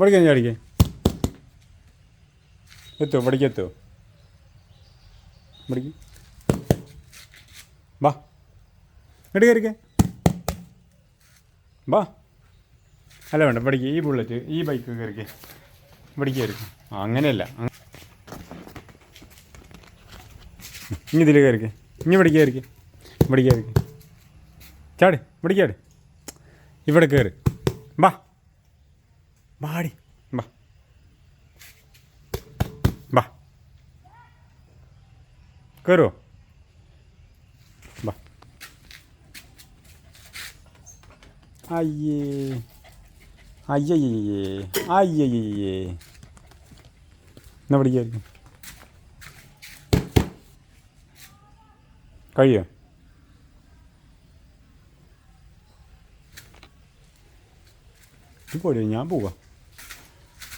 പഠിക്കാൻ ചാടിക്കേ എത്തുമോ പഠിക്കത്തോ? പഠിക്കും. വാ. ഇങ്ങോട്ട് കയറിക്കേ വാ. അല്ല വേണ്ട പഠിക്കുക ഈ ബുള്ളറ്റ് ഈ ബൈക്ക് കയറിക്കേ പഠിക്കായിരിക്കും അങ്ങനെയല്ല. അങ്ങ- ഇനി ഇതിൽ കയറിക്കേ ഇനി പഠിക്കായിരിക്കേ പഠിക്കായിരിക്കും പഠിക്ക് ചാട് പഠിക്കാട് ഇവിടെ കയറി. വാ. വാടി വാ വാ കയറുമോ വാ അയ്യേ. അയ്യയ്യേ അയ്യയ്യേ എന്നാ പഠിക്കായിരിക്കും കഴിയോ? ഇത് ഞാൻ പോവാ.